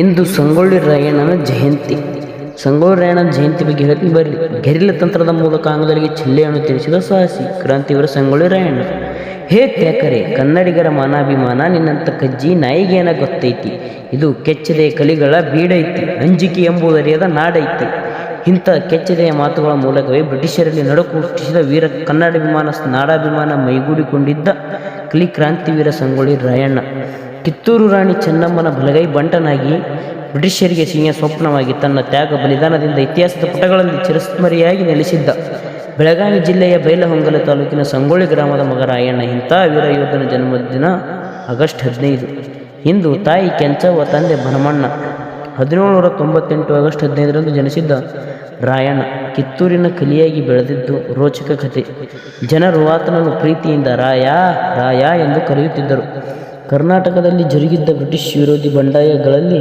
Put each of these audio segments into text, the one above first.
ಇಂದು ಸಂಗೊಳ್ಳಿ ರಾಯಣ್ಣನ ಜಯಂತಿ. ಸಂಗೊಳ್ಳಿ ರಾಯಣ್ಣನ ಜಯಂತಿ ಬಗ್ಗೆ ಹೇಳ್ತೀನಿ ಬರಲಿ ಗೆರಿಲ್ಲ ತಂತ್ರದ ಮೂಲಕ ಆಂಗ್ಲರಿಗೆ ಚಿಲ್ಲೆಯನ್ನು ತಿಳಿಸಿದ ಸಾಹಸಿ, ಕ್ರಾಂತಿವೀರ ಸಂಗೊಳ್ಳಿ ರಾಯಣ್ಣ ಹೇ ತ್ಯಾಕರೆ ಕನ್ನಡಿಗರ ಮಾನಾಭಿಮಾನ ನಿನ್ನಂತ ಕಜ್ಜಿ ನಾಯಿಗೇನ ಗೊತ್ತೈತಿ? ಇದು ಕೆಚ್ಚದೆ ಕಲಿಗಳ ಬೀಡೈತಿ, ಅಂಜಿಕೆ ಎಂಬುದರಿಯದ ನಾಡೈತಿ. ಇಂಥ ಕೆಚ್ಚದೆಯ ಮಾತುಗಳ ಮೂಲಕವೇ ಬ್ರಿಟಿಷರಲ್ಲಿ ನಡಕು ಹುಟ್ಟಿಸಿದ ವೀರ ಕನ್ನಡಾಭಿಮಾನ, ನಾಡಾಭಿಮಾನ ಮೈಗೂಡಿಕೊಂಡಿದ್ದ ಕಲಿ ಕ್ರಾಂತಿವೀರ ಸಂಗೊಳ್ಳಿ ರಾಯಣ್ಣ. ಕಿತ್ತೂರು ರಾಣಿ ಚೆನ್ನಮ್ಮನ ಬಲಗೈ ಬಂಟನಾಗಿ ಬ್ರಿಟಿಷರಿಗೆ ಸಿಂಹ ಸ್ವಪ್ನವಾಗಿ ತನ್ನ ತ್ಯಾಗ ಬಲಿದಾನದಿಂದ ಇತಿಹಾಸದ ಪುಟಗಳಲ್ಲಿ ಚಿರಸ್ಮರಿಯಾಗಿ ನೆಲೆಸಿದ್ದ ಬೆಳಗಾವಿ ಜಿಲ್ಲೆಯ ಬೈಲಹೊಂಗಲ ತಾಲೂಕಿನ ಸಂಗೊಳ್ಳಿ ಗ್ರಾಮದ ಮಗ ರಾಯಣ್ಣ ಇಂಥ ವೀರ ಯೋಧನ ಜನ್ಮದಿನ ಆಗಸ್ಟ್ ಹದಿನೈದು. ಇಂದು ತಾಯಿ ಕೆಂಚವ್ವ, ತಂದೆ ಭರಮಣ್ಣ ಹದಿನೇಳುನೂರ ತೊಂಬತ್ತೆಂಟು ಆಗಸ್ಟ್ ಹದಿನೈದರಂದು ಜನಿಸಿದ್ದ ರಾಯಣ್ಣ ಕಿತ್ತೂರಿನ ಕಲಿಯಾಗಿ ಬೆಳೆದಿದ್ದು ರೋಚಕ ಕಥೆ. ಜನರು ಆತನನ್ನು ಪ್ರೀತಿಯಿಂದ ರಾಯ ರಾಯ ಎಂದು ಕರೆಯುತ್ತಿದ್ದರು. ಕರ್ನಾಟಕದಲ್ಲಿ ಜರುಗಿದ್ದ ಬ್ರಿಟಿಷ್ ವಿರೋಧಿ ಬಂಡಾಯಗಳಲ್ಲಿ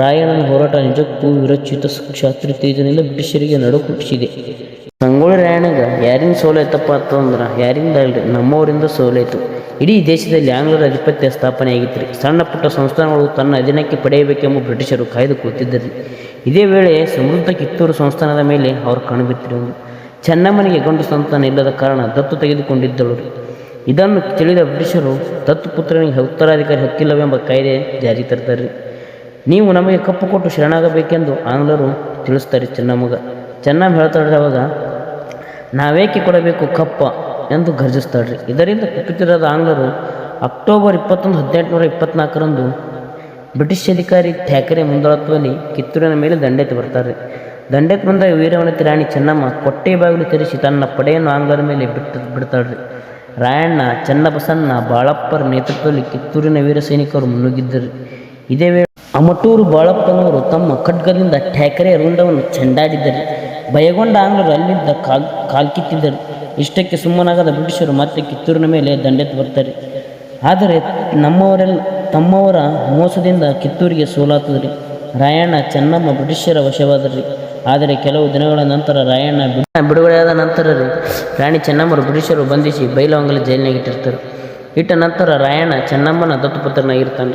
ರಾಯಣ್ಣನ ಹೋರಾಟ ನಿಜಕ್ಕೂ ವಿರಚಿತ ಕ್ಷಾತ್ರಿ ತೇಜನಿಂದ ಬ್ರಿಟಿಷರಿಗೆ ನಡು ಸಂಗೊಳ್ಳಿ ರಾಯಣ್ಣಗ ಯಾರಿಂದ ಸೋಲೈತಪ್ಪ ಅಂತಂದ್ರೆ ಯಾರಿಂದ ಅಲ್ರಿ ನಮ್ಮವರಿಂದ ಸೋಲೈತು ಇಡೀ ದೇಶದಲ್ಲಿ ಆಂಗ್ಲರ ಅಧಿಪತ್ಯ ಸ್ಥಾಪನೆಯಾಗಿತ್ತು ರೀ ಸಣ್ಣ ಪುಟ್ಟ ಸಂಸ್ಥಾನಗಳು ತನ್ನ ಅಧೀನಕ್ಕೆ ಪಡೆಯಬೇಕೆಂಬ ಬ್ರಿಟಿಷರು ಕಾಯ್ದು ಕೂತಿದ್ದರು. ಇದೇ ವೇಳೆ ಸಮೃದ್ಧ ಕಿತ್ತೂರು ಸಂಸ್ಥಾನದ ಮೇಲೆ ಅವರು ಕಣ್ಣುಬಿತ್ತಿರು ಚೆನ್ನಮ್ಮನಿಗೆ ಗಂಡು ಸಂತಾನ ಇಲ್ಲದ ಕಾರಣ ದತ್ತು ತೆಗೆದುಕೊಂಡಿದ್ದಳು ರೀ. ಇದನ್ನು ತಿಳಿದ ಬ್ರಿಟಿಷರು ದತ್ತು ಪುತ್ರನಿಗೆ ಉತ್ತರಾಧಿಕಾರಿ ಹಕ್ಕಿಲ್ಲವೆಂಬ ಕಾಯ್ದೆ ಜಾರಿ ತರ್ತಾರೆ. ರೀ ನೀವು ನಮಗೆ ಕಪ್ಪು ಕೊಟ್ಟು ಶರಣಾಗಬೇಕೆಂದು ಆಂಗ್ಲರು ತಿಳಿಸ್ತಾರೆ ಚೆನ್ನಮ್ಮಗ ಚೆನ್ನಮ್ಮ ಹೇಳ್ತಾಳ್ರಿ ಅವಾಗ ನಾವೇಕೆ ಕೊಡಬೇಕು ಕಪ್ಪ ಎಂದು ಗರ್ಜಿಸ್ತಾಳ್ರಿ ಇದರಿಂದ ಕುಪಿತರಾದ ಆಂಗ್ಲರು ಅಕ್ಟೋಬರ್ ಇಪ್ಪತ್ತೊಂದು, ಹದಿನೆಂಟುನೂರ ಇಪ್ಪತ್ನಾಲ್ಕರಂದು ಬ್ರಿಟಿಷ್ ಅಧಿಕಾರಿ ಥ್ಯಾಕರೆ ಮುಂದಾಳತ್ವದಲ್ಲಿ ಕಿತ್ತೂರಿನ ಮೇಲೆ ದಂಡೆತ್ತಿ ಬರ್ತಾರೆ. ದಂಡೆತ್ ಬಂದಾಗ ವೀರವನತಿ ರಾಣಿ ಚೆನ್ನಮ್ಮ ಕೊಟ್ಟೆ ಬಾಗಿಲು ತೆರೆಸಿ ತನ್ನ ಪಡೆಯನ್ನು ಆಂಗ್ಲರ ಮೇಲೆ ಬಿಟ್ಟು ಬಿಡ್ತಾಳ್ರಿ. ರಾಯಣ್ಣ, ಚನ್ನಬಸಣ್ಣ, ಬಾಳಪ್ಪರ ನೇತೃತ್ವದಲ್ಲಿ ಕಿತ್ತೂರಿನ ವೀರ ಸೈನಿಕರು ಮುನ್ನುಗ್ಗಿದ್ದರು. ಇದೇ ವೇಳೆ ಅಮಟೂರು ಬಾಳಪ್ಪನವರು ತಮ್ಮ ಖಡ್ಗದಿಂದ ಠ್ಯಾಕರೆ ರುಂಡವನ್ನು ಚೆಂಡಾಡಿದ್ದರು. ಭಯಗೊಂಡ ಆಂಗ್ಲರು ಅಲ್ಲಿದ್ದ ಕಾಲ್ ಕಾಲ್ಕಿತ್ತಿದ್ದರು ಇಷ್ಟಕ್ಕೆ ಸುಮ್ಮನಾಗದ ಬ್ರಿಟಿಷರು ಮತ್ತೆ ಕಿತ್ತೂರಿನ ಮೇಲೆ ದಂಡೆತ್ತು ಬರ್ತಾರೆ. ಆದರೆ ನಮ್ಮವರೆಲ್ಲ, ತಮ್ಮವರ ಮೋಸದಿಂದ ಕಿತ್ತೂರಿಗೆ ಸೋಲಾತದ್ರಿ. ರಾಯಣ್ಣ, ಚೆನ್ನಮ್ಮ ಬ್ರಿಟಿಷರ ವಶವಾದ್ರಿ ಆದರೆ ಕೆಲವು ದಿನಗಳ ನಂತರ ರಾಯಣ್ಣ ಬಿಡ್- ಬಿಡುಗಡೆಯಾದ ನಂತರ ರೀ, ರಾಣಿ ಚೆನ್ನಮ್ಮರು ಬ್ರಿಟಿಷರು ಬಂಧಿಸಿ ಬೈಲವಂಗಲ ಜೈಲಿನಾಗ ಇಟ್ಟಿರ್ತಾರೆ. ಇಟ್ಟ ನಂತರ ರಾಯಣ್ಣ ಚೆನ್ನಮ್ಮನ ದತ್ತುಪುತ್ರನಾಗಿರ್ತಾನೆ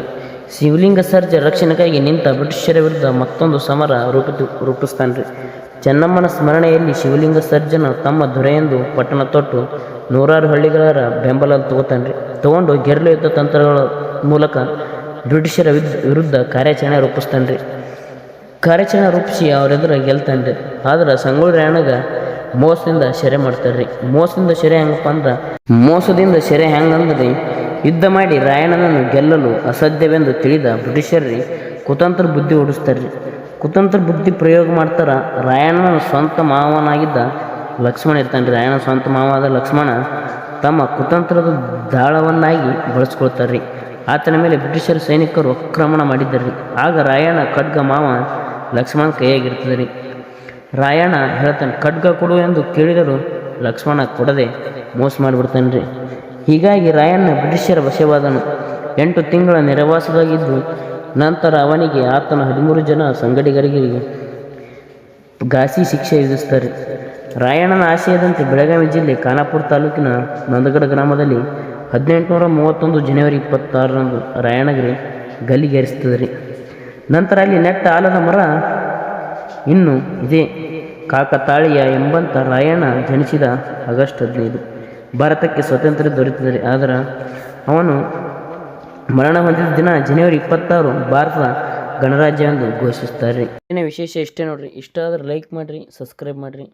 ಶಿವಲಿಂಗ ಸರ್ಜ ರಕ್ಷಣೆಗಾಗಿ ನಿಂತ ಬ್ರಿಟಿಷರ ವಿರುದ್ಧ ಮತ್ತೊಂದು ಸಮರ ರೂಪಿತು ರೂಪಿಸ್ತಾನೆ ರೀ. ಚೆನ್ನಮ್ಮನ ಸ್ಮರಣೆಯಲ್ಲಿ ಶಿವಲಿಂಗ ಸರ್ಜನ ತಮ್ಮ ದೊರೆಯೆಂದು ಪಟ್ಟಣ ತೊಟ್ಟು ನೂರಾರು ಹಳ್ಳಿಗಳ ಬೆಂಬಲ ತಗೋತಾನೆ ರೀ. ತಗೊಂಡು ಗೆರಲು ಯುದ್ಧ ತಂತ್ರಗಳ ಮೂಲಕ ಬ್ರಿಟಿಷರ ವಿರುದ್ಧ ಕಾರ್ಯಾಚರಣೆ ರೂಪಿಸ್ತಾನೆ ರೀ. ಕಾರ್ಯಾಚರಣೆ ರೂಪಿಸಿ ಅವರೆದುರು ಗೆಲ್ತಾನೆ ರೀ ಆದ್ರೆ ಸಂಗೊಳ್ಳಿ ರಾಯಣ್ಣಗೆ ಮೋಸದಿಂದ ಸೆರೆ ಮಾಡ್ತಾರೆ ರೀ ಮೋಸದಿಂದ ಸೆರೆ ಹೆಂಗಪ್ಪ ಅಂದ್ರೆ, ಮೋಸದಿಂದ ಸೆರೆ ಹೆಂಗಂದ್ರೆ? ಯುದ್ಧ ಮಾಡಿ ರಾಯಣ್ಣನನ್ನು ಗೆಲ್ಲಲು ಅಸಾಧ್ಯವೆಂದು ತಿಳಿದ ಬ್ರಿಟಿಷರ್ರಿ ಕುತಂತ್ರ ಬುದ್ಧಿ ಓಡಿಸ್ತಾರೆ ರೀ ಕುತಂತ್ರ ಬುದ್ಧಿ ಪ್ರಯೋಗ ಮಾಡ್ತಾರ ರಾಯಣ್ಣನ ಸ್ವಂತ ಮಾವನಾಗಿದ್ದ ಲಕ್ಷ್ಮಣ ಇರ್ತಾನೆ ರೀ ರಾಯಣ್ಣ ಸ್ವಂತ ಮಾವಾದ ಲಕ್ಷ್ಮಣ ತಮ್ಮ ಕುತಂತ್ರದ ದಾಳವನ್ನಾಗಿ ಬಳಸ್ಕೊಳ್ತಾರೆ ರೀ ಆತನ ಮೇಲೆ ಬ್ರಿಟಿಷರ ಸೈನಿಕರು ಆಕ್ರಮಣ ಮಾಡಿದ್ದಾರೆ ಆಗ ರಾಯಣ್ಣ ಖಡ್ಗ ಮಾವ ಲಕ್ಷ್ಮಣ ಕೈಯಾಗಿರ್ತದೆ ರೀ. ರಾಯಣ ಹೇಳ್ತಾನೆ, ಖಡ್ಗ ಕೊಡು ಎಂದು ಕೇಳಿದರೂ ಲಕ್ಷ್ಮಣ ಕೊಡದೆ ಮೋಸ ಮಾಡಿಬಿಡ್ತಾನೆ ರೀ. ಹೀಗಾಗಿ ರಾಯಣ್ಣ ಬ್ರಿಟಿಷರ ವಶವಾದನು. ಎಂಟು ತಿಂಗಳ ನೆರವಾಸದಾಗಿದ್ದು ನಂತರ ಅವನಿಗೆ ಆತನ ಹದಿಮೂರು ಜನ ಸಂಗಡಿಗರಿಗೆ ಘಾಸಿ ಶಿಕ್ಷೆ ವಿಧಿಸ್ತಾರೆ. ರಾಯಣ್ಣನ ಆಶಯದಂತೆ ಬೆಳಗಾವಿ ಜಿಲ್ಲೆ ಖಾನಾಪುರ ತಾಲೂಕಿನ ನಂದಗಡ ಗ್ರಾಮದಲ್ಲಿ ಹದಿನೆಂಟುನೂರ ಮೂವತ್ತೊಂದು ಜನವರಿ ಇಪ್ಪತ್ತಾರರಂದು ರಾಯಣ್ಣಗಿರಿ ಗಲ್ಲಿಗೇರಿಸ್ತದೆ ರೀ. ನಂತರ ಅಲ್ಲಿ ನೆಟ್ಟ ಆಲದ ಮರ ಇನ್ನು ಇದೇ. ಕಾಕತಾಳಿಯ ಎಂಬಂಥ ರಾಯಣ್ಣ ಜನಿಸಿದ ಆಗಸ್ಟ್ ಹದಿನೈದು. ಭಾರತಕ್ಕೆ ಸ್ವಾತಂತ್ರ್ಯ ದೊರೆತಿದ್ದರೆ ಆದರೆ ಅವನು ಮರಣ ಹೊಂದಿದ ದಿನ ಜನವರಿ ಇಪ್ಪತ್ತಾರು ಭಾರತ ಗಣರಾಜ್ಯ ಎಂದು ಘೋಷಿಸ್ತಾರೆ ರೀ ವಿಶೇಷ ಇಷ್ಟೇ ನೋಡ್ರಿ. ಇಷ್ಟ ಆದರೆ ಲೈಕ್ ಮಾಡಿರಿ ಸಬ್ಸ್ಕ್ರೈಬ್ ಮಾಡಿರಿ.